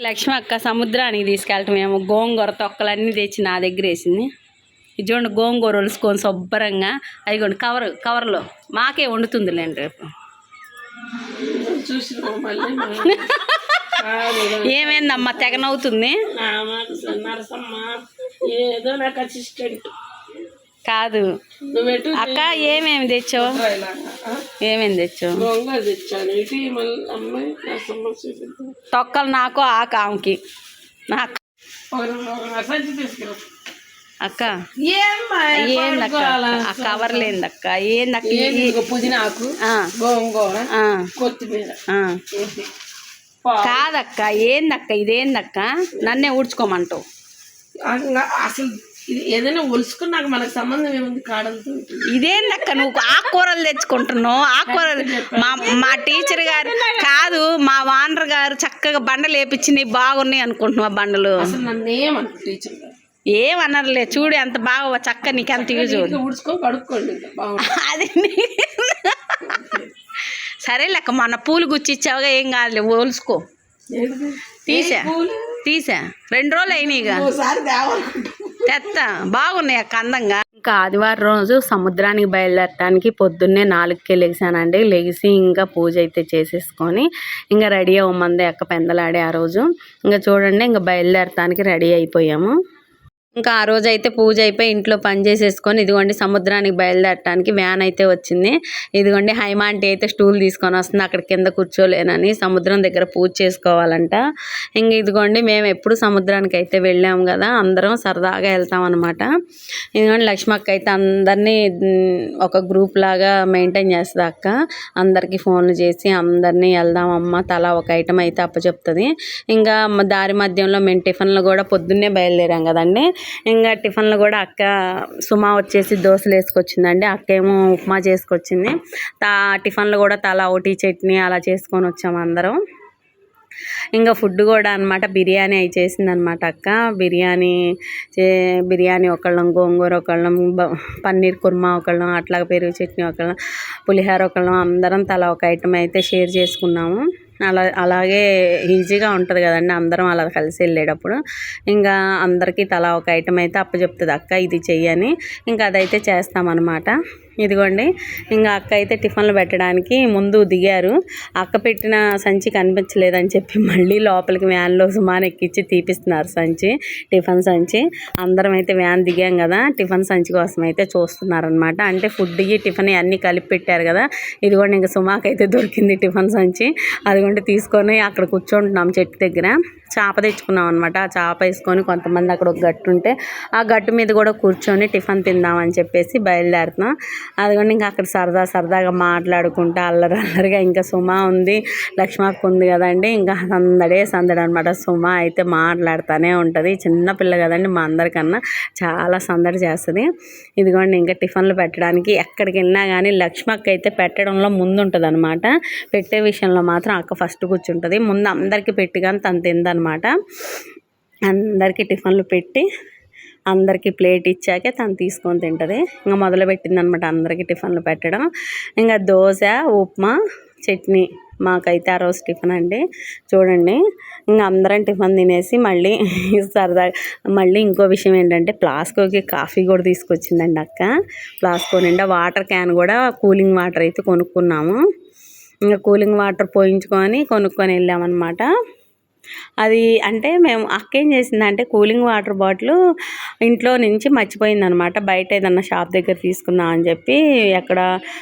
లక్ష్మి అక్క సముద్రానికి తీసుకెళ్ళటం మేము గోంగూర తొక్కలన్నీ తెచ్చి నా దగ్గర వేసింది. ఇది చూడండి గోంగూర ఒలుసుకొని శుభ్రంగా అదిగోండి కవర్ కవర్లో మాకే వండుతుందిలేండి రేపు. ఏమైందమ్మా తెగనవుతుంది ఏదో నాకు అసిస్టెంట్ కాదు. అక్క ఏమేమి తెచ్చావు? ఏమేమి తెచ్చావు? తొక్కలు నాకు ఆ కాంకి నాకు అక్క. ఏందక్క ఆ కవర్ లేదక్క ఏందక్క పుదీనాకు? గోంగూర? కొత్తిమీర? కాదక్క ఏందక్క ఇదేందక్క నన్నే ఊడ్చుకోమంటావు. అసలు ఇది ఏదైనా ఒలుసుకున్నాక మనకు సంబంధం ఏముంది? కాడలతో ఇదేందక్క నువ్వు ఆకుకూరలు తెచ్చుకుంటున్నావు? ఆకుకూరలు మా మా టీచర్ గారు కాదు మా వానర్ గారు చక్కగా బండలు వేపించినాయి బాగున్నాయి అనుకుంటున్నావు ఆ బండలు. అసలు నన్ను టీచర్ గారు? ఏమనర్లే చూడు ఎంత బాగా చక్క నీకెంత యూజ్ ఇంకా ఉడుచుకొని కడుక్కోండి ఇంకా బాగుంటుంది. అది నీ- సరే లెక్క మొన్న పూలు గుచ్చిచ్చావుగా ఏం కాదులే ఓల్చుకో ఏంటిది? తీసా? పూలు? తీసా? రెండు రోజులు ఓసారి తేవాలనుకుంటా తెత్త. బాగున్నాయి అక్క అందంగా. ఇంకా ఆదివారం రోజు సముద్రానికి బయలుదేరటానికి పొద్దున్నే నాలుగుకే లెగిసానండి లెగిసి ఇంకా పూజ అయితే చేసేసుకొని ఇంకా రెడీ అవ్వమంది అక్క పెందలాడే ఆ రోజు. ఇంకా చూడండి ఇంకా బయలుదేరటానికి రెడీ అయిపోయాము. ఇంకా ఆ రోజు అయితే పూజ అయిపోయి ఇంట్లో పని చేసేసుకొని ఇదిగోండి సముద్రానికి బయలుదేరటానికి వ్యాన్ అయితే వచ్చింది. ఇదిగోండి హైమాంటి అయితే స్టూల్ తీసుకొని వస్తుంది. అక్కడ కింద కూర్చోలేనని సముద్రం దగ్గర పూజ చేసుకోవాలంట. ఇంక ఇదిగోండి మేము ఎప్పుడు సముద్రానికి అయితే వెళ్ళాము కదా అందరం సరదాగా వెళ్తాం అనమాట ఇదిగోండి లక్ష్మక్క అయితే అందరినీ ఒక గ్రూప్ లాగా మెయింటైన్ చేస్తుంది అక్క. అందరికీ ఫోన్లు చేసి అందరినీ వెళ్దామమ్మ తలా ఒక ఐటమ్ అయితే అప్పచెప్తుంది. ఇంకా దారి మధ్యంలో మేము టిఫిన్లు కూడా పొద్దున్నే బయలుదేరాం కదండి. ఇంకా టిఫిన్లు కూడా అక్క సుమా వచ్చేసి దోశలు వేసుకొచ్చిందండి. అక్క ఏమో ఉప్మా చేసుకొచ్చింది. తా టిఫిన్లు కూడా తలా ఒకటి చట్నీ అలా చేసుకొని వచ్చాము అందరం. ఇంకా ఫుడ్ కూడా అనమాట బిర్యానీ అయి చేసింది అనమాట అక్క. బిర్యానీ చే బిర్యానీ ఒకళ్ళం గోంగూర ఒకళ్ళం బ- పన్నీర్ కుర్మా ఒకళ్ళం అట్లా పెరుగు చట్నీ ఒకళ్ళం పులిహోర ఒకళ్ళం అందరం తలా ఒక ఐటమ్ అయితే షేర్ చేసుకున్నాము. అలా అలాగే ఈజీగా ఉంటుంది కదండి. అందరం అలా కలిసి వెళ్ళేటప్పుడు. ఇంకా అందరికీ తలా ఒక ఐటమ్ అయితే అప్పచెప్తుంది. అక్క ఇది చెయ్యని ఇంకా అదైతే చేస్తామన్నమాట. ఇదిగోండి. ఇంకా అక్క అయితే టిఫిన్లు పెట్టడానికి ముందు దిగారు. అక్క పెట్టిన సంచి కనిపించలేదని చెప్పి మళ్ళీ లోపలికి వ్యాన్లో సుమాన్ ఎక్కించి తీపిస్తున్నారు సంచి టిఫిన్ సంచి. అందరం అయితే వ్యాన్ దిగాం కదా. టిఫిన్ సంచి కోసం అయితే చూస్తున్నారనమాట అంటే ఫుడ్కి టిఫిన్ అన్నీ కలిపి పెట్టారు కదా. ఇదిగోండి ఇంకా సుమాకైతే దొరికింది టిఫిన్ సంచి. అదిగోండి తీసుకొని అక్కడ కూర్చుంటున్నాం చెట్టు దగ్గర. చేప తెచ్చుకున్నాం అనమాట ఆ చేప వేసుకొని కొంతమంది అక్కడ ఒక గట్టు ఉంటే ఆ గట్టు మీద కూడా కూర్చొని టిఫిన్ తిందామని చెప్పేసి బయలుదేరుతున్నాం. అదిగోండి ఇంకా అక్కడ సరదా సరదాగా మాట్లాడుకుంటా అల్లరి అల్లరిగా ఇంకా సుమ ఉంది. లక్ష్మక్క ఉంది కదండి. ఇంకా సందడే సందడి అనమాట సుమ అయితే మాట్లాడుతూనే ఉంటుంది. చిన్న పిల్ల కదండి మా అందరికన్నా చాలా సందడి చేస్తుంది. ఇదిగోండి ఇంకా టిఫిన్లు పెట్టడానికి ఎక్కడికి వెళ్ళినా కానీ లక్ష్మక్క అయితే పెట్టడంలో ముందు ఉంటుంది అనమాట పెట్టే విషయంలో మాత్రం అక్క ఫస్ట్ కూర్చుంటుంది. ముందు అందరికీ పెట్టి కానీ తను తిందనమాట. అందరికీ టిఫిన్లు పెట్టి అందరికీ ప్లేట్ ఇచ్చాకే తను తీసుకొని తింటుంది. ఇంకా మొదలు పెట్టిందనమాట అందరికీ టిఫిన్లు పెట్టడం. ఇంకా దోశ ఉప్మా చట్నీ మాకైతే ఆ రోజు టిఫిన్ అండి. చూడండి ఇంకా అందరం టిఫిన్ తినేసి మళ్ళీ సరదా మళ్ళీ ఇంకో విషయం ఏంటంటే ప్లాస్కోకి కాఫీ కూడా తీసుకొచ్చిందండి అక్క. ప్లాస్కో నిండా వాటర్ క్యాన్ కూడా కూలింగ్ వాటర్ అయితే కొనుక్కున్నాము. ఇంకా కూలింగ్ వాటర్ పోయించుకొని కొనుక్కొని వెళ్ళామన్నమాట. అది అంటే మేము అక్క ఏం చేసిందంటే కూలింగ్ వాటర్ బాటిల్ ఇంట్లో నుంచి మర్చిపోయింది అనమాట బయట ఏదన్నా షాప్ దగ్గర తీసుకుందాం అని చెప్పి అక్కడ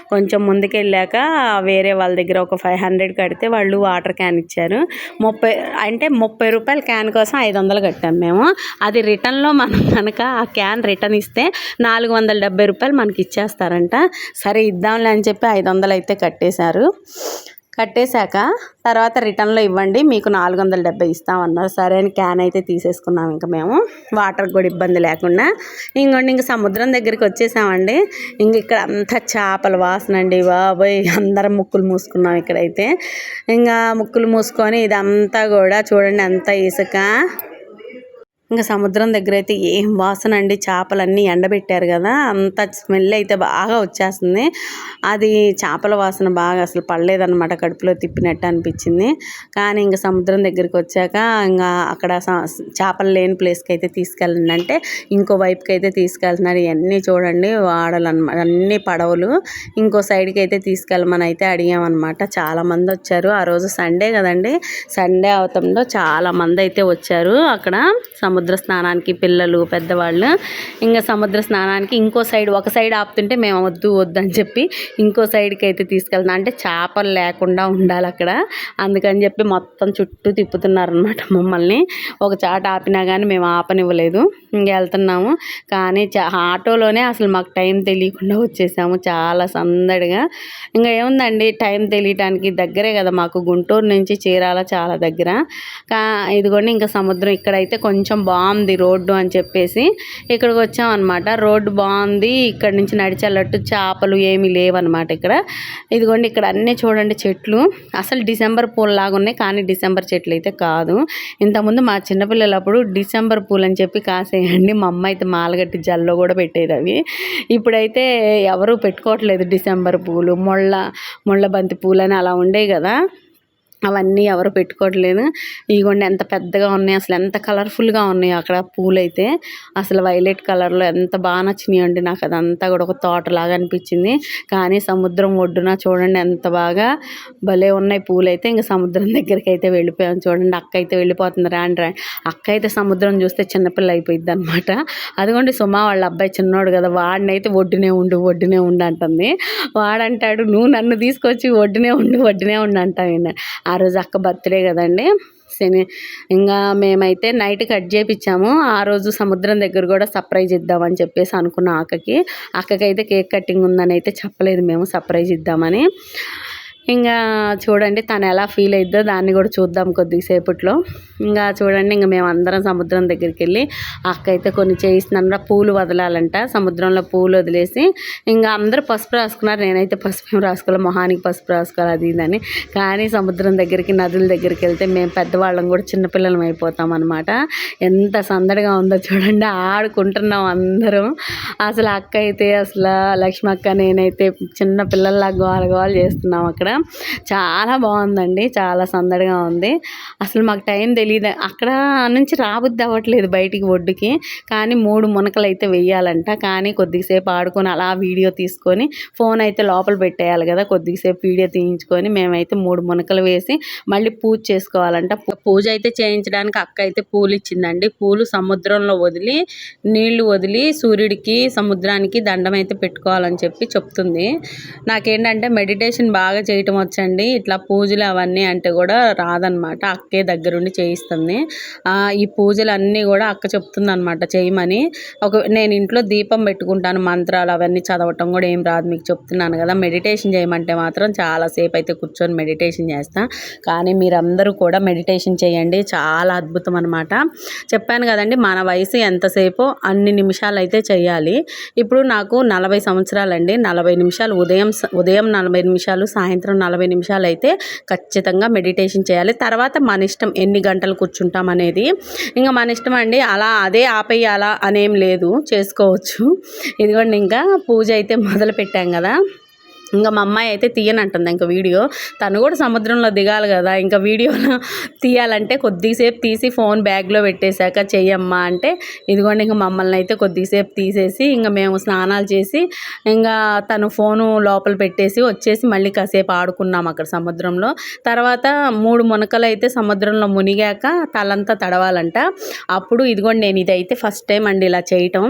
కొంచెం ముందుకెళ్ళాక వేరే వాళ్ళ దగ్గర ఒక ఫైవ్ హండ్రెడ్ కడితే వాళ్ళు వాటర్ క్యాన్ ఇచ్చారు. ముప్పై అంటే ముప్పై రూపాయల క్యాన్ కోసం ఐదు వందలు కట్టాం మేము. అది రిటర్న్లో మనం కనుక ఆ క్యాన్ రిటర్న్ ఇస్తే నాలుగు వందల డెబ్బై రూపాయలు మనకి ఇచ్చేస్తారంట. సరే ఇద్దాంలే అని చెప్పి ఐదు వందలు అయితే కట్టేశారు. కట్టేశాక తర్వాత రిటర్న్లో ఇవ్వండి మీకు నాలుగు వందల డెబ్బై ఇస్తామన్నారు. సరే అని క్యాన్ అయితే తీసేసుకున్నాం ఇంకా మేము. వాటర్ కూడా ఇబ్బంది లేకుండా. ఇంకోండి ఇంక సముద్రం దగ్గరికి వచ్చేసామండి. ఇంక ఇక్కడ అంతా చేపల వాసన అండి బాబోయ్. అందరం ముక్కులు మూసుకున్నాం ఇక్కడైతే. ఇంకా ముక్కులు మూసుకొని ఇదంతా కూడా చూడండి అంతా ఇసుక. ఇంకా సముద్రం దగ్గర అయితే ఏం వాసన అండి. చేపలన్నీ ఎండబెట్టారు కదా అంత స్మెల్ అయితే బాగా వచ్చేస్తుంది. అది చేపల వాసన బాగా అసలు పడలేదన్నమాట కడుపులో తిప్పినట్టు అనిపించింది. కానీ ఇంకా సముద్రం దగ్గరికి వచ్చాక ఇంకా అక్కడ స- చేపలు లేని ప్లేస్కి అయితే తీసుకెళ్ళండి అంటే ఇంకో వైపుకి అయితే తీసుకెళ్తున్నారు. ఇవన్నీ చూడండి వాడలు అనమాట అన్ని పడవలు. ఇంకో సైడ్కి అయితే తీసుకెళ్ళమని అయితే అడిగామన్నమాట. చాలామంది వచ్చారు. ఆ రోజు సండే కదండి సండే అవతంలో చాలా మంది అయితే వచ్చారు అక్కడ సము సముద్ర స్నానానికి పిల్లలు పెద్దవాళ్ళు ఇంకా సముద్ర స్నానానికి ఇంకో సైడ్ ఒక సైడ్ ఆపుతుంటే మేము వద్దు వద్దు అని చెప్పి ఇంకో సైడ్కి అయితే తీసుకెళ్తాం అంటే చేపలు లేకుండా ఉండాలి అక్కడ. అందుకని చెప్పి మొత్తం చుట్టూ తిప్పుతున్నారనమాట మమ్మల్ని. ఒక చాట ఆపినా కానీ మేము ఆపనివ్వలేదు. ఇంకా వెళ్తున్నాము. కానీ ఆటోలోనే అసలు మాకు టైం తెలియకుండా వచ్చేసాము. చాలా సందడిగా. ఇంకా ఏముందండి టైం తెలియటానికి దగ్గరే కదా మాకు. గుంటూరు నుంచి చీరాల చాలా దగ్గర. కా ఇదిగోండి ఇంకా సముద్రం ఇక్కడైతే కొంచెం బాగుంది రోడ్డు అని చెప్పేసి ఇక్కడికి వచ్చామన్నమాట. రోడ్డు బాగుంది ఇక్కడ నుంచి నడిచేటట్టు చేపలు ఏమీ లేవన్నమాట ఇక్కడ. ఇదిగోండి ఇక్కడ అన్నీ చూడండి చెట్లు. అసలు డిసెంబర్ పూలు లాగా ఉన్నాయి కానీ డిసెంబర్ చెట్లు అయితే కాదు. ఇంతకుముందు మా చిన్నపిల్లలప్పుడు డిసెంబర్ పూలు అని చెప్పి కాసేయండి మా అమ్మ అయితే మాలగట్టి జల్లో కూడా పెట్టేది అవి. ఇప్పుడైతే ఎవరు పెట్టుకోవట్లేదు డిసెంబర్ పూలు మొళ్ళ మొళ్ళ బంతి పూలు అని అలా ఉండేవి కదా. అవన్నీ ఎవరు పెట్టుకోవట్లేదు. ఇదిగోండి ఎంత పెద్దగా ఉన్నాయి అసలు ఎంత కలర్ఫుల్గా ఉన్నాయి అక్కడ పూలు అయితే అసలు వైలెట్ కలర్లో ఎంత బాగా నచ్చినాయండి అండి నాకు. అదంతా కూడా ఒక తోటలాగా అనిపించింది. కానీ సముద్రం ఒడ్డున చూడండి ఎంత బాగా భలే ఉన్నాయి పూలు అయితే ఇంకా సముద్రం దగ్గరికి అయితే వెళ్ళిపోయాం చూడండి. అక్క అయితే వెళ్ళిపోతుంది. రాండి రా అక్క అయితే సముద్రం చూస్తే చిన్నపిల్ల అయిపోయింది అనమాట అదిగోండి సుమా వాళ్ళ అబ్బాయి చిన్నోడు కదా వాడినైతే ఒడ్డునే ఉండు ఒడ్డునే ఉండు అంటుంది. వాడంటాడు నువ్వు నన్ను తీసుకొచ్చి ఒడ్డునే ఉండు ఒడ్డునే ఉండు అంటావు ఆ రోజు అక్క బర్త్డే కదండి. శని ఇంకా మేమైతే నైట్ కట్ చేపించాము ఆ రోజు సముద్రం దగ్గర కూడా సర్ప్రైజ్ ఇద్దామని చెప్పేసి అనుకున్న అక్కకి అక్కకైతే కేక్ కటింగ్ ఉందని అయితే చెప్పలేదు. మేము సర్ప్రైజ్ ఇద్దామని. ఇంకా చూడండి తను ఎలా ఫీల్ అయిద్దో దాన్ని కూడా చూద్దాం కొద్దిసేపట్లో. ఇంకా చూడండి ఇంకా మేము అందరం సముద్రం దగ్గరికి వెళ్ళి అక్క అయితే కొన్ని చేయిస్తున్నాను పూలు వదలాలంట. సముద్రంలో పూలు వదిలేసి ఇంకా అందరూ పసుపు రాసుకున్నారు. నేనైతే పసుపు రాసుకోవాలి మొహానికి పసుపు రాసుకోవాలి అది ఇదని కానీ సముద్రం దగ్గరికి నదుల దగ్గరికి వెళ్తే మేము పెద్దవాళ్ళం కూడా చిన్నపిల్లలం అయిపోతాం అనమాట ఎంత సందడిగా ఉందో చూడండి. ఆడుకుంటున్నాం అందరం. అసలు అక్క అయితే అసలు లక్ష్మి అక్క నేనైతే చిన్న పిల్లల్లా గోల గోల చేస్తున్నాం అక్కడ. చాలా బాగుందండి. చాలా సందడిగా ఉంది. అసలు మాకు టైం తెలియదు అక్కడ నుంచి రాబుద్ది అవ్వట్లేదు బయటికి ఒడ్డుకి. కానీ మూడు మునకలు అయితే వెయ్యాలంట. కానీ కొద్దిసేపు ఆడుకొని అలా వీడియో తీసుకొని ఫోన్ అయితే లోపల పెట్టేయాలి కదా. కొద్దిసేపు వీడియో తీయించుకొని మేమైతే మూడు మునకలు వేసి మళ్ళీ పూజ చేసుకోవాలంట. పూజ అయితే చేయించడానికి అక్క అయితే పూలు ఇచ్చిందండి. పూలు సముద్రంలో వదిలి నీళ్ళు వదిలి సూర్యుడికి సముద్రానికి దండం అయితే పెట్టుకోవాలని చెప్పి చెప్తుంది. నాకేంటంటే మెడిటేషన్ బాగా చేయటం వచ్చండి. ఇట్లా పూజలు అవన్నీ అంటే కూడా రాదనమాట. అక్కే దగ్గరుండి చేయిస్తుంది. ఈ పూజలు అన్నీ కూడా అక్క చెప్తుంది అనమాట చేయమని. ఒక నేను ఇంట్లో దీపం పెట్టుకుంటాను మంత్రాలు అవన్నీ చదవటం కూడా ఏం రాదు మీకు చెప్తున్నాను కదా. మెడిటేషన్ చేయమంటే మాత్రం చాలాసేపు అయితే కూర్చొని మెడిటేషన్ చేస్తా. కానీ మీరందరూ కూడా మెడిటేషన్ చేయండి. చాలా అద్భుతం అనమాట చెప్పాను కదండి మన వయసు ఎంతసేపు అన్ని నిమిషాలు అయితే చేయాలి. ఇప్పుడు నాకు నలభై సంవత్సరాలండి. నలభై నిమిషాలు ఉదయం ఉదయం నలభై నిమిషాలు సాయంత్రం నలభై నిమిషాలు అయితే ఖచ్చితంగా మెడిటేషన్ చేయాలి. తర్వాత మన ఇష్టం ఎన్ని గంటలు కూర్చుంటాం అనేది ఇంకా మన ఇష్టం అండి అలా అదే ఆపేయాలా అనేం లేదు. చేసుకోవచ్చు. ఇదిగోండి ఇంకా పూజ అయితే మొదలు పెట్టాం కదా. ఇంకా మా అమ్మాయి అయితే తీయనంటుంది ఇంకా వీడియో. తను కూడా సముద్రంలో దిగాలి కదా ఇంకా వీడియోలో తీయాలంటే కొద్దిసేపు తీసి ఫోన్ బ్యాగ్లో పెట్టేశాక చెయ్యమ్మా అంటే ఇదిగోండి ఇంకా మమ్మల్ని అయితే కొద్దిసేపు తీసేసి ఇంకా మేము స్నానాలు చేసి ఇంకా తను ఫోను లోపల పెట్టేసి వచ్చేసి మళ్ళీ కాసేపు ఆడుకున్నాం అక్కడ సముద్రంలో. తర్వాత మూడు మునకలు అయితే సముద్రంలో మునిగాక తలంతా తడవాలంట. అప్పుడు ఇదిగోండి నేను ఇదైతే ఫస్ట్ టైం అండి ఇలా చేయటం.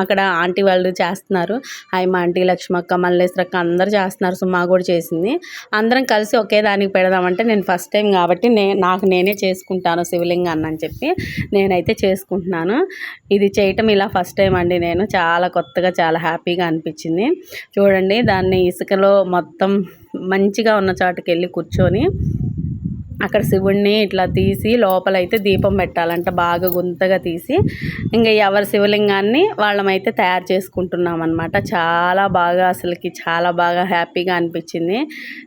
అక్కడ ఆంటీ వాళ్ళు చేస్తున్నారు. హాయ్ మా ఆంటీ లక్ష్మక్క మల్లేశ్వరక్క అందరు చేస్తున్నారు. సుమా కూడా చేసింది. అందరం కలిసి ఒకే దానికి పెడదామంటే నేను ఫస్ట్ టైం కాబట్టి నే నాకు నేనే చేసుకుంటాను శివలింగాన్ని అని చెప్పి నేనైతే చేసుకుంటున్నాను. ఇది చేయటం ఇలా ఫస్ట్ టైం అండి నేను. చాలా కొత్తగా చాలా హ్యాపీగా అనిపించింది. చూడండి దాన్ని ఇసుకలో మొత్తం మంచిగా ఉన్న చోటుకి వెళ్ళి కూర్చొని అక్కడ శివుణ్ణి ఇట్లా తీసి లోపలైతే దీపం పెట్టాలంట బాగా గుంతగా తీసి. ఇంకా ఎవరి శివలింగాన్ని వాళ్ళమైతే తయారు చేసుకుంటున్నాం అనమాట చాలా బాగా అసలుకి చాలా బాగా హ్యాపీగా అనిపించింది.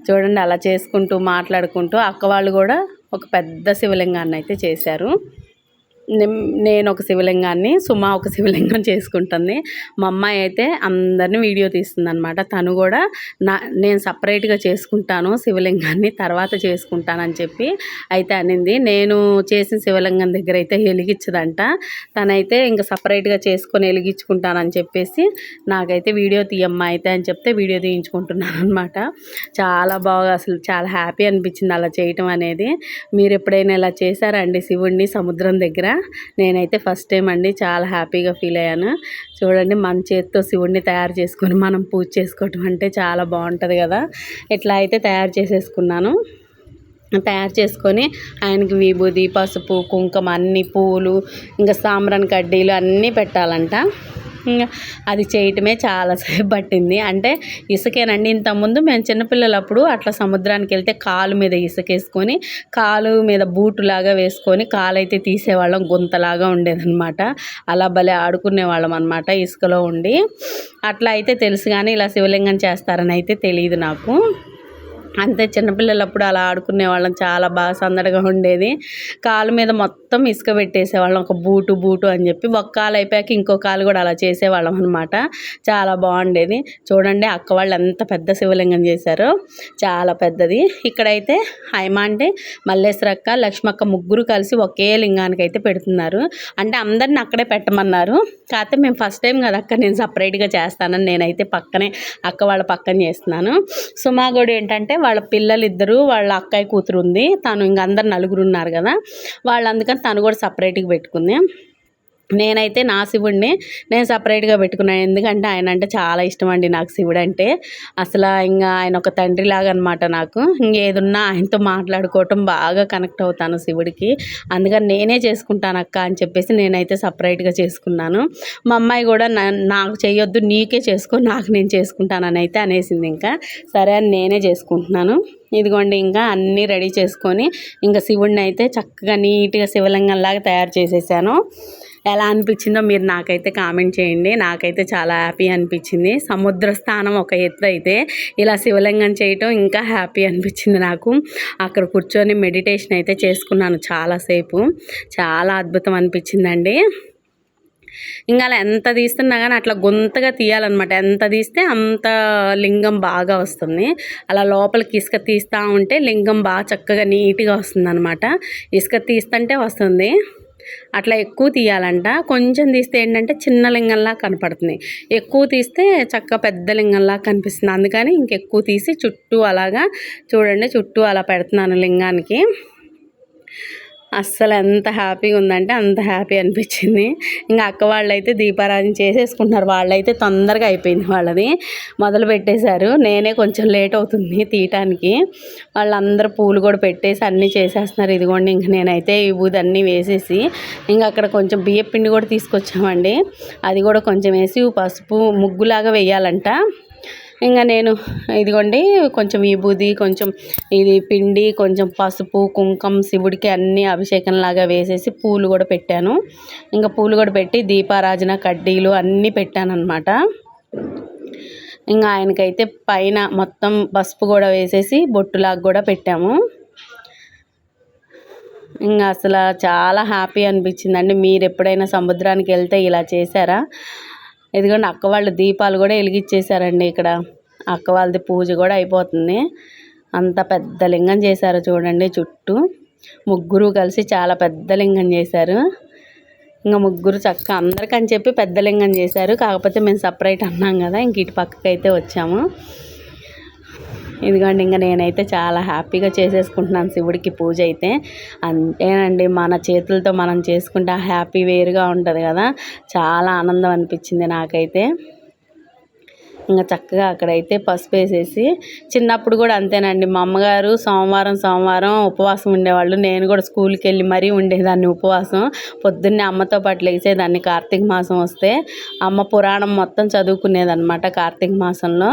చూడండి అలా చేసుకుంటూ మాట్లాడుకుంటూ అక్క వాళ్ళు కూడా ఒక పెద్ద శివలింగాన్ని అయితే చేశారు. నేను ఒక శివలింగాన్ని సుమ ఒక శివలింగం చేసుకుంటుంది. మా అమ్మాయి అయితే అందరిని వీడియో తీస్తుంది అనమాట తను కూడా నా నేను సపరేట్గా చేసుకుంటాను శివలింగాన్ని తర్వాత చేసుకుంటానని చెప్పి అయితే అనింది. నేను చేసిన శివలింగం దగ్గర అయితే వెలిగించదంట. తనైతే ఇంకా సపరేట్గా చేసుకొని వెలిగించుకుంటానని చెప్పేసి నాకైతే వీడియో తీయమ్మా అయితే అని చెప్తే వీడియో తీయించుకుంటున్నాను అనమాట చాలా బాగా అసలు చాలా హ్యాపీ అనిపించింది అలా చేయటం అనేది. మీరు ఎప్పుడైనా ఇలా చేశారండి శివుడిని సముద్రం దగ్గర? నేనైతే ఫస్ట్ టైం అండి చాలా హ్యాపీగా ఫీల్ అయ్యాను. చూడండి మన చేతితో శివుడిని తయారు చేసుకొని మనం పూజ చేసుకోవటం అంటే చాలా బాగుంటుంది కదా. ఇట్లా అయితే తయారు చేసేసుకున్నాను. తయారు చేసుకొని ఆయనకి విభూది పసుపు కుంకుమ అన్ని పూలు ఇంకా సాంబ్రాన్ కడ్డీలు అన్నీ పెట్టాలంట. అది చేయటమే చాలాసేపు పట్టింది. అంటే ఇసుకేనండి. ఇంతకుముందు మేము చిన్నపిల్లలప్పుడు అట్లా సముద్రానికి వెళ్తే కాలు మీద ఇసుకేసుకొని కాలు మీద బూటులాగా వేసుకొని కాలు అయితే తీసేవాళ్ళం. గుంతలాగా ఉండేదన్నమాట. అలా భలే ఆడుకునే వాళ్ళం అనమాట ఇసుకలో ఉండి. అట్లా అయితే తెలుసు కానీ ఇలా శివలింగం చేస్తారని అయితే తెలియదు నాకు. అంతే చిన్నపిల్లలప్పుడు అలా ఆడుకునే వాళ్ళం చాలా బాగా సందడిగా ఉండేది. కాలు మీద మొత్తం ఇసుక పెట్టేసేవాళ్ళం ఒక బూటు బూటు అని చెప్పి. ఒక కాలు అయిపోయాక ఇంకో కాలు కూడా అలా చేసేవాళ్ళం అనమాట చాలా బాగుండేది. చూడండి అక్క వాళ్ళు ఎంత పెద్ద శివలింగం చేశారో. చాలా పెద్దది. ఇక్కడైతే హైమా అంటే మల్లేశ్వరక్క లక్ష్మక్క ముగ్గురు కలిసి ఒకే లింగానికి అయితే పెడుతున్నారు. అంటే అందరిని అక్కడే పెట్టమన్నారు. కాకపోతే మేము ఫస్ట్ టైం కదా అక్క నేను సపరేట్గా చేస్తానని నేనైతే పక్కనే అక్క వాళ్ళ పక్కన చేస్తున్నాను. సుమాగోడు ఏంటంటే వాళ్ళ పిల్లలు ఇద్దరు వాళ్ళ అక్కయ్య కూతురు ఉంది తను ఇంక అందరు నలుగురు ఉన్నారు కదా. వాళ్ళు అందుకని తను కూడా సపరేట్గా పెట్టుకుంది. నేనైతే నా శివుడిని నేను సపరేట్గా పెట్టుకున్నాను ఎందుకంటే ఆయన అంటే చాలా ఇష్టం అండి నాకు శివుడు అంటే అసలు ఇంకా ఆయన ఒక తండ్రి లాగా అనమాట నాకు. ఇంకేదున్నా ఆయనతో మాట్లాడుకోవటం బాగా కనెక్ట్ అవుతాను శివుడికి. అందుకని నేనే చేసుకుంటాను అక్క అని చెప్పేసి నేనైతే సపరేట్గా చేసుకున్నాను. మా అమ్మాయి కూడా నా- నాకు చేయొద్దు నీకే చేసుకో నాకు నేను చేసుకుంటానని అయితే అనేసింది ఇంకా. సరే అని నేనే చేసుకుంటున్నాను. ఇదిగోండి ఇంకా అన్నీ రెడీ చేసుకొని ఇంకా శివుడిని అయితే చక్కగా నీట్గా శివలింగంలాగా తయారు చేసేసాను. ఎలా అనిపించిందో మీరు నాకైతే కామెంట్ చేయండి. నాకైతే చాలా హ్యాపీ అనిపించింది. సముద్ర స్థానం ఒక ఎత్తు అయితే ఇలా శివలింగం చేయటం ఇంకా హ్యాపీ అనిపించింది నాకు. అక్కడ కూర్చొని మెడిటేషన్ అయితే చేసుకున్నాను చాలాసేపు. చాలా అద్భుతం అనిపించిందండి. ఇంకా అలా ఎంత తీస్తున్నా కానీ అట్లా గొంతగా తీయాలన్నమాట. ఎంత తీస్తే అంత లింగం బాగా వస్తుంది. అలా లోపలికి ఇసుక తీస్తూ ఉంటే లింగం బాగా చక్కగా నీట్గా వస్తుంది అనమాట ఇసుక తీస్తుంటే వస్తుంది. అట్లా ఎక్కువ తీయాలంట. కొంచెం తీస్తే ఏంటంటే చిన్న లింగంలా కనపడుతుంది. ఎక్కువ తీస్తే చక్క పెద్ద లింగంలా కనిపిస్తుంది. అందుకని ఇంకెక్కువ తీసి చుట్టూ అలాగా చూడండి చుట్టూ అలా పెడుతున్నాను లింగానికి. అస్సలు ఎంత హ్యాపీగా ఉందంటే అంత హ్యాపీ అనిపించింది. ఇంకా అక్క వాళ్ళైతే దీపారాధన చేసేసుకుంటున్నారు. వాళ్ళైతే తొందరగా అయిపోయింది వాళ్ళది. మొదలు పెట్టేశారు. నేనే కొంచెం లేట్ అవుతుంది తీయటానికి. వాళ్ళందరూ పూలు కూడా పెట్టేసి అన్నీ చేసేస్తున్నారు. ఇదిగోండి ఇంక నేనైతే ఈ బూది అన్నీ వేసేసి ఇంకా అక్కడ కొంచెం బియ్య పిండి కూడా తీసుకొచ్చామండి. అది కూడా కొంచెం వేసి పసుపు ముగ్గులాగా వేయాలంట. ఇంకా నేను ఇదిగోండి కొంచెం విభూది కొంచెం ఇది పిండి కొంచెం పసుపు కుంకం శివుడికి అన్ని అభిషేకం లాగా వేసేసి పూలు కూడా పెట్టాను. ఇంకా పూలు కూడా పెట్టి దీపారాజన కడ్డీలు అన్నీ పెట్టాను అనమాట ఇంకా ఆయనకైతే పైన మొత్తం పసుపు కూడా వేసేసి బొట్టులాగా కూడా పెట్టాము. ఇంకా అసలు చాలా హ్యాపీ అనిపించిందండి. మీరు ఎప్పుడైనా సముద్రానికి వెళ్తే ఇలా చేశారా? ఇదిగోండి అక్క వాళ్ళు దీపాలు కూడా వెలిగించేశారండి ఇక్కడ. అక్క వాళ్ళది పూజ కూడా అయిపోతుంది. అంత పెద్ద లింగం చేశారు చూడండి చుట్టూ. ముగ్గురు కలిసి చాలా పెద్ద లింగం చేశారు. ఇంకా ముగ్గురు చక్క అందరికని చెప్పి పెద్ద లింగం చేశారు. కాకపోతే మేము సపరేట్ అన్నాం కదా ఇంక ఇటు పక్కకైతే వచ్చాము. ఇదిగోండి ఇంకా నేనైతే చాలా హ్యాపీగా చేసేసుకుంటున్నాను శివుడికి పూజ అయితే. అంతేనండి మన చేతులతో మనం చేసుకుంటే ఆ హ్యాపీ వేరుగా ఉంటుంది కదా. చాలా ఆనందం అనిపించింది నాకైతే. ఇంకా చక్కగా అక్కడైతే పసుపు వేసేసి చిన్నప్పుడు కూడా అంతేనండి మా అమ్మగారు సోమవారం సోమవారం ఉపవాసం ఉండేవాళ్ళు. నేను కూడా స్కూల్కి వెళ్ళి మరీ ఉండేదాన్ని ఉపవాసం. పొద్దున్నే అమ్మతో పాటు లేచేదాన్ని కార్తీక మాసం వస్తే. అమ్మ పురాణం మొత్తం చదువుకునేదన్నమాట కార్తీక మాసంలో.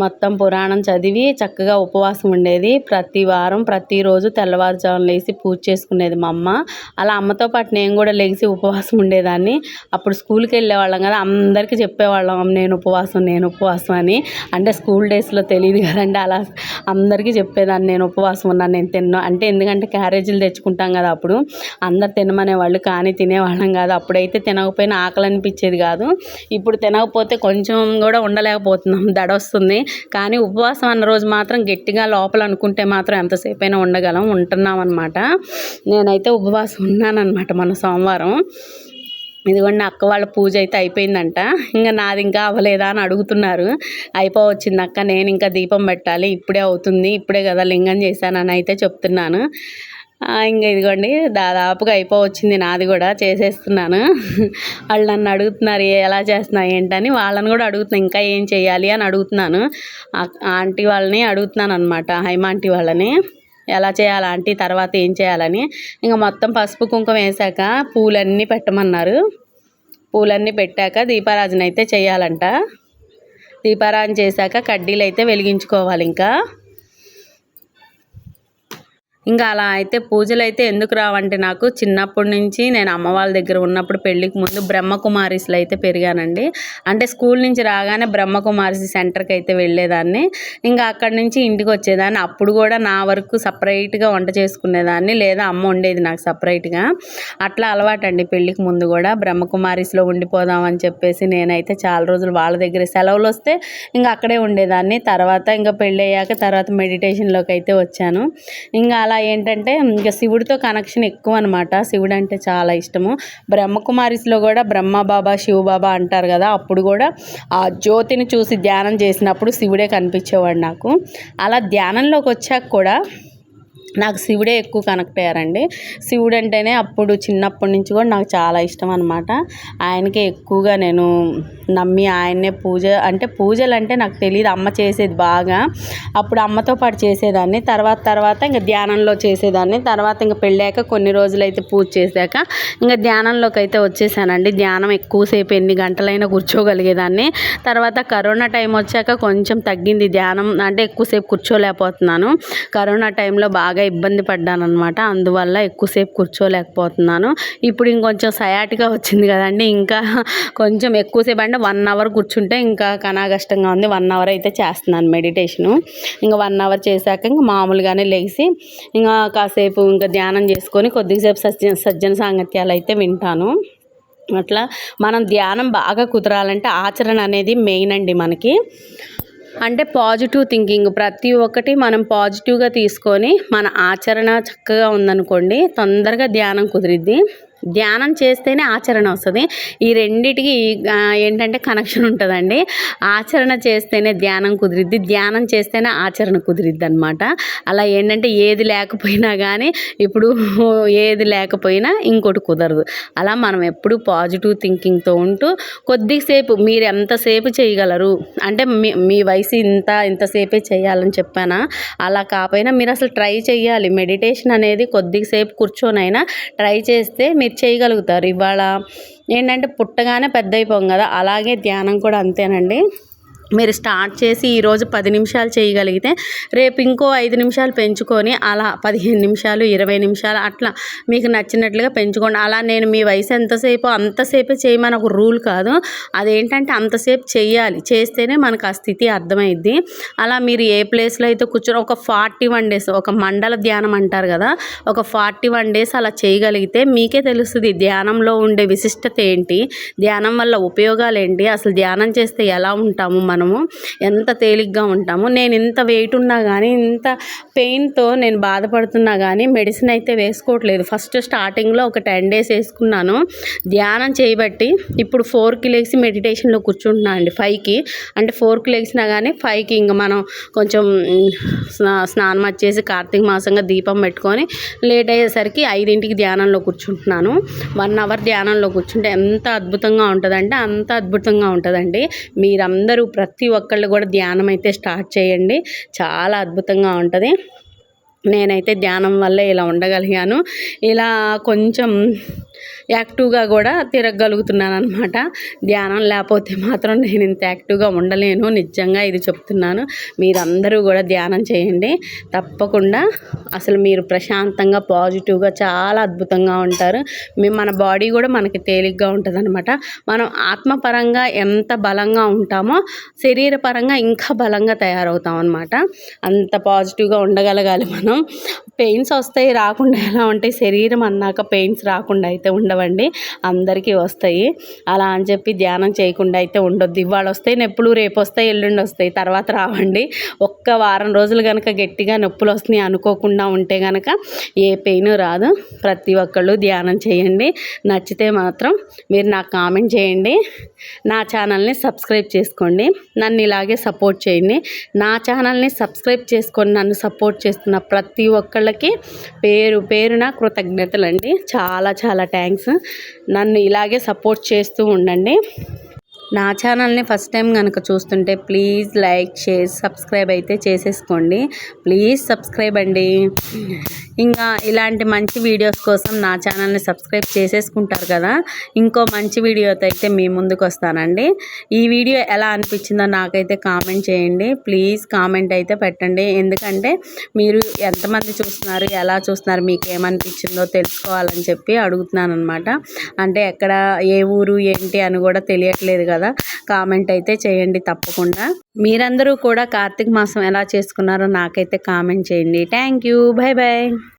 మొత్తం పురాణం చదివి చక్కగా ఉపవాసం ఉండేది. ప్రతి వారం ప్రతిరోజు తెల్లవారుజామున లేచి పూజ చేసుకునేది మా అమ్మ. అలా అమ్మతో పాటు నేను కూడా లేచి ఉపవాసం ఉండేదాన్ని. అప్పుడు స్కూల్కి వెళ్ళేవాళ్ళం కదా అందరికీ చెప్పేవాళ్ళం నేను ఉపవాసం నేను ఉపవాసం అని. అంటే స్కూల్ డేస్లో తెలియదు కదండి అలా అందరికీ చెప్పేదాన్ని నేను ఉపవాసం ఉన్నాను నేను తిన్నా అంటే ఎందుకంటే క్యారేజీలు తెచ్చుకుంటాం కదా అప్పుడు. అందరు తినమనేవాళ్ళు కానీ తినేవాళ్ళం కాదు. అప్పుడైతే తినకపోయినా ఆకలి అనిపించేది కాదు. ఇప్పుడు తినకపోతే కొంచెం కూడా ఉండలేకపోతున్నాం. దడ వస్తుంది. కానీ ఉపవాసం అన్న రోజు మాత్రం గట్టిగా లోపల అనుకుంటే మాత్రం ఎంతసేపు అయినా ఉండగలం ఉంటున్నాం అనమాట నేనైతే ఉపవాసం ఉన్నానన్నమాట మన సోమవారం. ఇదిగోండి అక్క వాళ్ళ పూజ అయితే అయిపోయిందంట. ఇంకా నాది ఇంకా అవ్వలేదా అని అడుగుతున్నారు. అయిపోవచ్చింది అక్క నేను ఇంకా దీపం పెట్టాలి ఇప్పుడే అవుతుంది ఇప్పుడే కదా లింగం చేశానని అయితే చెప్తున్నాను. ఇంకా ఇదిగోండి దాదాపుగా అయిపోవచ్చింది నాది కూడా చేసేస్తున్నాను. వాళ్ళు నన్ను అడుగుతున్నారు ఎలా చేస్తున్నా ఏంటని? వాళ్ళని కూడా అడుగుతున్నా ఇంకా ఏం చేయాలి అని అడుగుతున్నాను. ఆంటీ వాళ్ళని అడుగుతున్నాను అనమాట హైమాంటీ వాళ్ళని. ఎలా చేయాలి ఆంటీ తర్వాత ఏం చేయాలని? ఇంకా మొత్తం పసుపు కుంకుమ వేసాక పూలన్నీ పెట్టమన్నారు. పూలన్నీ పెట్టాక దీపారాజన అయితే చేయాలంట. దీపారాజన చేశాక కడ్డీలు అయితే వెలిగించుకోవాలి ఇంకా. ఇంకా అలా అయితే పూజలు అయితే ఎందుకు రావంటే నాకు చిన్నప్పటి నుంచి నేను అమ్మ వాళ్ళ దగ్గర ఉన్నప్పుడు పెళ్ళికి ముందు బ్రహ్మకుమారిస్లో అయితే పెరిగానండి. అంటే స్కూల్ నుంచి రాగానే బ్రహ్మకుమారిస్ సెంటర్కి అయితే వెళ్ళేదాన్ని. ఇంకా అక్కడి నుంచి ఇంటికి వచ్చేదాన్ని. అప్పుడు కూడా నా వరకు సపరేట్గా వంట చేసుకునేదాన్ని. లేదా అమ్మ ఉండేది నాకు సపరేట్గా. అట్లా అలవాటండి పెళ్ళికి ముందు కూడా బ్రహ్మకుమారిస్లో ఉండిపోదామని చెప్పేసి నేనైతే చాలా రోజులు వాళ్ళ దగ్గర సెలవులు వస్తే ఇంకా అక్కడే ఉండేదాన్ని. తర్వాత ఇంకా పెళ్ళయ్యాక తర్వాత మెడిటేషన్లోకి అయితే వచ్చాను. ఇంకా అలా ఏంటంటే ఇంకా శివుడితో కనెక్షన్ ఎక్కువ అనమాట శివుడు అంటే చాలా ఇష్టము. బ్రహ్మకుమారిస్లో కూడా బ్రహ్మ బాబా శివ బాబా అంటారు కదా అప్పుడు కూడా ఆ జ్యోతిని చూసి ధ్యానం చేసినప్పుడు శివుడే కనిపించేవాడు నాకు. అలా ధ్యానంలోకి వచ్చాక కూడా నాకు శివుడే ఎక్కువ కనెక్ట్ అయ్యారండి. శివుడు అంటేనే అప్పుడు చిన్నప్పటి నుంచి కూడా నాకు చాలా ఇష్టం అనమాట ఆయనకే ఎక్కువగా నేను నమ్మి ఆయన్నే పూజ అంటే పూజలు అంటే నాకు తెలియదు అమ్మ చేసేది బాగా. అప్పుడు అమ్మతో పాటు చేసేదాన్ని. తర్వాత తర్వాత ఇంకా ధ్యానంలో చేసేదాన్ని. తర్వాత ఇంకా పెళ్ళాక కొన్ని రోజులైతే పూజ చేశాక ఇంకా ధ్యానంలోకి అయితే వచ్చేసానండి. ధ్యానం ఎక్కువసేపు ఎన్ని గంటలైనా కూర్చోగలిగేదాన్ని. తర్వాత కరోనా టైం వచ్చాక కొంచెం తగ్గింది ధ్యానం. అంటే ఎక్కువసేపు కూర్చోలేకపోతున్నాను. కరోనా టైంలో బాగా ఇబ్బంది పడ్డాను అనమాట అందువల్ల ఎక్కువసేపు కూర్చోలేకపోతున్నాను. ఇప్పుడు ఇంకొంచెం సయాటిగా వచ్చింది కదండి. ఇంకా కొంచెం ఎక్కువసేపు అంటే వన్ అవర్ కూర్చుంటే ఇంకా కనాగష్టంగా ఉంది. వన్ అవర్ అయితే చేస్తున్నాను మెడిటేషను. ఇంకా వన్ అవర్ చేశాక ఇంకా మామూలుగానే లేచి ఇంకా కాసేపు ఇంకా ధ్యానం చేసుకొని కొద్దిసేపు సజ్జన సజ్జన సాంగత్యాలు అయితే వింటాను. అట్లా మనం ధ్యానం బాగా కుదరాలంటే ఆచరణ అనేది మెయిన్ అండి మనకి. అంటే పాజిటివ్ థింకింగ్ ప్రతి ఒక్కటి మనం పాజిటివ్గా తీసుకొని మన ఆచరణ చక్కగా ఉందనుకోండి తొందరగా ధ్యానం కుదిరిద్ది. ధ్యానం చేస్తేనే ఆచరణ వస్తుంది. ఈ రెండిటికి ఏంటంటే కనెక్షన్ ఉంటుందండి. ఆచరణ చేస్తేనే ధ్యానం కుదిరిద్ది ధ్యానం చేస్తేనే ఆచరణ కుదిరిద్ది అనమాట అలా ఏంటంటే ఏది లేకపోయినా కానీ ఇప్పుడు ఏది లేకపోయినా ఇంకోటి కుదరదు. అలా మనం ఎప్పుడు పాజిటివ్ థింకింగ్తో ఉంటూ కొద్దిసేపు మీరు ఎంతసేపు చేయగలరు? అంటే మీ మీ వయసు ఇంత ఇంతసేపే చేయాలని చెప్పానా? అలా కాకపోయినా మీరు అసలు ట్రై చేయాలి మెడిటేషన్ అనేది కొద్దిసేపు కూర్చొనైనా ట్రై చేస్తే మీరు చేయగలుగుతారు. ఇవాళ ఏంటంటే పుట్టగానే పెద్ద అయిపోం కదా అలాగే ధ్యానం కూడా అంతేనండి. మీరు స్టార్ట్ చేసి ఈరోజు పది నిమిషాలు చేయగలిగితే రేపు ఇంకో ఐదు నిమిషాలు పెంచుకొని అలా పదిహేను నిమిషాలు ఇరవై నిమిషాలు అట్లా మీకు నచ్చినట్లుగా పెంచుకోండి. అలా నేను మీ వయసు ఎంతసేపు అంతసేపే చేయమని ఒక రూల్ కాదు. అదేంటంటే అంతసేపు చేయాలి. చేస్తేనే మనకు ఆ స్థితి అర్థమైద్ది. అలా మీరు ఏ ప్లేస్లో అయితే కూర్చొని ఒక ఫార్టీ వన్ డేస్ ఒక మండల ధ్యానం అంటారు కదా ఒక ఫార్టీ వన్ డేస్ అలా చేయగలిగితే మీకే తెలుస్తుంది ధ్యానంలో ఉండే విశిష్టత ఏంటి ధ్యానం వల్ల ఉపయోగాలు ఏంటి అసలు ధ్యానం చేస్తే ఎలా ఉంటాము మనం మనము ఎంత తేలిగ్గా ఉంటాము నేను ఇంత వెయిట్ ఉన్నా కానీ ఇంత పెయిన్తో నేను బాధపడుతున్నా కానీ మెడిసిన్ అయితే వేసుకోవట్లేదు. ఫస్ట్ స్టార్టింగ్లో ఒక టెన్ డేస్ వేసుకున్నాను. ధ్యానం చేయబట్టి ఇప్పుడు ఫోర్కి లేచి మెడిటేషన్లో కూర్చుంటున్నాను అండి ఫైవ్కి అంటే ఫోర్కి లేచినా కానీ ఫైవ్కి ఇంకా మనం కొంచెం స్నా స్నానం వచ్చేసి కార్తీక మాసంగా దీపం పెట్టుకొని లేట్ అయ్యేసరికి ఐదింటికి ధ్యానంలో కూర్చుంటున్నాను. వన్ అవర్ ధ్యానంలో కూర్చుంటే ఎంత అద్భుతంగా ఉంటుందంటే అంత అద్భుతంగా ఉంటుందండి. మీరందరూ ప్రతి ఒక్కళ్ళు కూడా ధ్యానం అయితే స్టార్ట్ చేయండి. చాలా అద్భుతంగా ఉంటుంది. నేనైతే ధ్యానం వల్ల ఇలా ఉండగలిగాను. ఇలా కొంచెం యాక్టివ్గా కూడా తిరగగలుగుతున్నాను అనమాట ధ్యానం లేకపోతే మాత్రం నేను ఇంత యాక్టివ్గా ఉండలేను. నిజంగా ఇది చెప్తున్నాను. మీరందరూ కూడా ధ్యానం చేయండి. తప్పకుండా అసలు మీరు ప్రశాంతంగా పాజిటివ్గా చాలా అద్భుతంగా ఉంటారు. మీ మన బాడీ కూడా మనకి తేలిగ్గా ఉంటుంది అనమాట మనం ఆత్మపరంగా ఎంత బలంగా ఉంటామో శరీరపరంగా ఇంకా బలంగా తయారవుతాం అనమాట అంత పాజిటివ్గా ఉండగలగాలి మనం. పెయిన్స్ వస్తాయి రాకుండా ఎలా ఉంటాయి? శరీరం అన్నాక పెయిన్స్ రాకుండా అయితే ఉండవండి. అందరికీ వస్తాయి. అలా అని చెప్పి ధ్యానం చేయకుండా అయితే ఉండొద్దు. ఇవాళ వస్తాయి నొప్పులు రేపు వస్తాయి ఎల్లుండి వస్తాయి తర్వాత రావండి. ఒక్క వారం రోజులు కనుక గట్టిగా నొప్పులు వస్తున్నాయి అనుకోకుండా ఉంటే కనుక ఏ పెయిన్ రాదు. ప్రతి ఒక్కళ్ళు ధ్యానం చేయండి. నచ్చితే మాత్రం మీరు నాకు కామెంట్ చేయండి. నా ఛానల్ని సబ్స్క్రైబ్ చేసుకోండి. నన్ను ఇలాగే సపోర్ట్ చేయండి. నా ఛానల్ని సబ్స్క్రైబ్ చేసుకొని నన్ను సపోర్ట్ చేస్తున్న ప్రతి ఒక్కళ్ళకి పేరు పేరున కృతజ్ఞతలు అండి చాలా చాలా థ్యాంక్స్. నన్ను ఇలాగే సపోర్ట్ చేస్తూ ఉండండి. నా ఛానల్ని ఫస్ట్ టైం కనుక చూస్తుంటే ప్లీజ్ లైక్ షేర్ సబ్స్క్రైబ్ అయితే చేసేసుకోండి. ప్లీజ్ సబ్స్క్రైబ్ అండి. ఇంకా ఇలాంటి మంచి వీడియోస్ కోసం నా ఛానల్ని సబ్స్క్రైబ్ చేసేసుకుంటారు కదా. ఇంకో మంచి వీడియోతో అయితే మీ ముందుకు వస్తానండి. ఈ వీడియో ఎలా అనిపించిందో నాకైతే కామెంట్ చేయండి. ప్లీజ్ కామెంట్ అయితే పెట్టండి. ఎందుకంటే మీరు ఎంతమంది చూస్తున్నారు ఎలా చూస్తున్నారు మీకు ఏమనిపించిందో తెలుసుకోవాలని చెప్పి అడుగుతున్నాను అనమాట అంటే ఎక్కడ ఏ ఊరు ఏంటి అని కూడా తెలియట్లేదు కదా. కదా? కామెంట్ అయితే చేయండి తప్పకుండా. మీరందరూ కూడా కార్తీక మాసం ఎలా చేసుకున్నారో నాకైతే కామెంట్ చేయండి. Thank you bye bye